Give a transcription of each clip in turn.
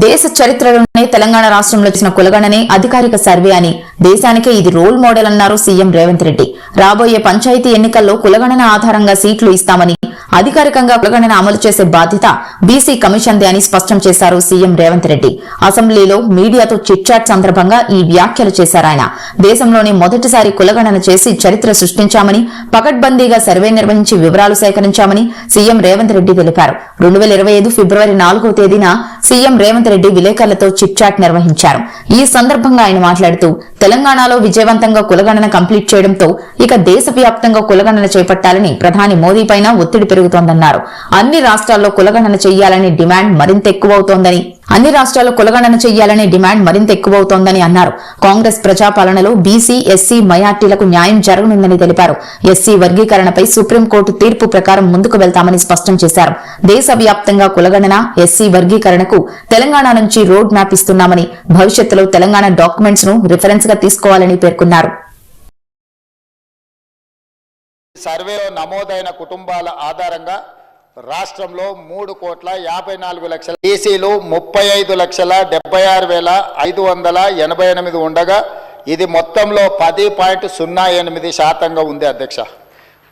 దేశ చరిత్రలోనే తెలంగాణ రాష్ట్రంలో చేసిన కులగణనే అధికారిక సర్వే అని. దేశానికే ఇది రోల్ మోడల్ అన్నారు సీఎం రేవంత్ రెడ్డి. రాబోయే పంచాయతీ ఎన్నికల్లో కులగణన ఆధారంగా సీట్లు ఇస్తామని అధికారికంగా కులగణన అమలు చేసే బాధ్యత బీసీ కమిషన్దే అని స్పష్టం చేశారు సీఎం రేవంత్ రెడ్డి. అసెంబ్లీలో మీడియాతో చిట్చాట్ సందర్భంగా ఈ వ్యాఖ్యలు చేశారు ఆయన. దేశంలోనే మొదటిసారి కులగణన చేసి చరిత్ర సృష్టించామని పకడ్బందీగా సర్వే నిర్వహించి వివరాలు సేకరించామని సీఎం రేవంత్ రెడ్డి తెలిపారు. రెండు వేల ఇరవై ఐదు ఫిబ్రవరి నాలుగో తేదీన సీఎం రేవంత్ రెడ్డి విలేకరులతో చిట్చాట్ నిర్వహించారు. ఈ సందర్భంగా ఆయన మాట్లాడుతూ తెలంగాణలో విజయవంతంగా కులగణన కంప్లీట్ చేయడంతో ఇక దేశవ్యాప్తంగా కులగణన చేపట్టాలని ప్రధాని మోదీ పైన ఒత్తిడి పెరుగుతోందన్నారు. అన్ని రాష్ట్రాల్లో కులగణన చేయాలని డిమాండ్ మరింత ఎక్కువవుతోందని అన్ని రాష్ట్రాల్లో కులగణన చేయాలనే డిమాండ్ మరింత ఎక్కువవుతోందని అన్నారు. కాంగ్రెస్ ప్రజాపాలనలో బీసీ ఎస్సీ మైనార్టీలకు న్యాయం జరగనుందని తెలిపారు. ఎస్సీ వర్గీకరణపై సుప్రీంకోర్టు తీర్పు ప్రకారం ముందుకు వెళ్తామని స్పష్టం చేశారు. దేశవ్యాప్తంగా కులగణన ఎస్సీ వర్గీకరణకు తెలంగాణ నుంచి రోడ్ మ్యాప్ ఇస్తున్నామని భవిష్యత్తులో తెలంగాణ డాక్యుమెంట్స్ను రిఫరెన్స్గా తీసుకోవాలని పేర్కొన్నారు. సర్వేలో నమోదైన కుటుంబాల ఆధారంగా రాష్ట్రంలో మూడు కోట్ల యాభై నాలుగు లక్షల బీసీలు ముప్పై ఐదు లక్షల డెబ్బై ఆరు వేల ఐదు వందల ఎనభై ఎనిమిది ఉండగా ఇది మొత్తంలో పది పాయింట్ సున్నా ఎనిమిది శాతంగా ఉంది అధ్యక్ష.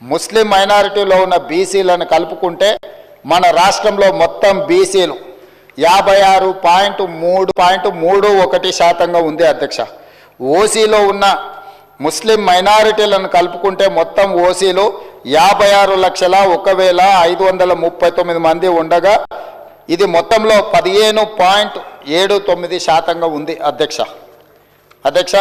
ముస్లిం మైనారిటీలో ఉన్న బీసీలను కలుపుకుంటే మన రాష్ట్రంలో మొత్తం బీసీలు యాభై ఆరు పాయింట్ మూడు పాయింట్ మూడు ఒకటి శాతంగా ఉంది అధ్యక్ష. ఓసీలో ఉన్న ముస్లిం మైనారిటీలను కలుపుకుంటే మొత్తం ఓసీలు యాభై ఆరు లక్షల ఒక వేల ఐదు వందల ముప్పై తొమ్మిది మంది ఉండగా ఇది మొత్తంలో పదిహేను పాయింట్ ఏడు తొమ్మిది శాతంగా ఉంది. అధ్యక్ష అధ్యక్ష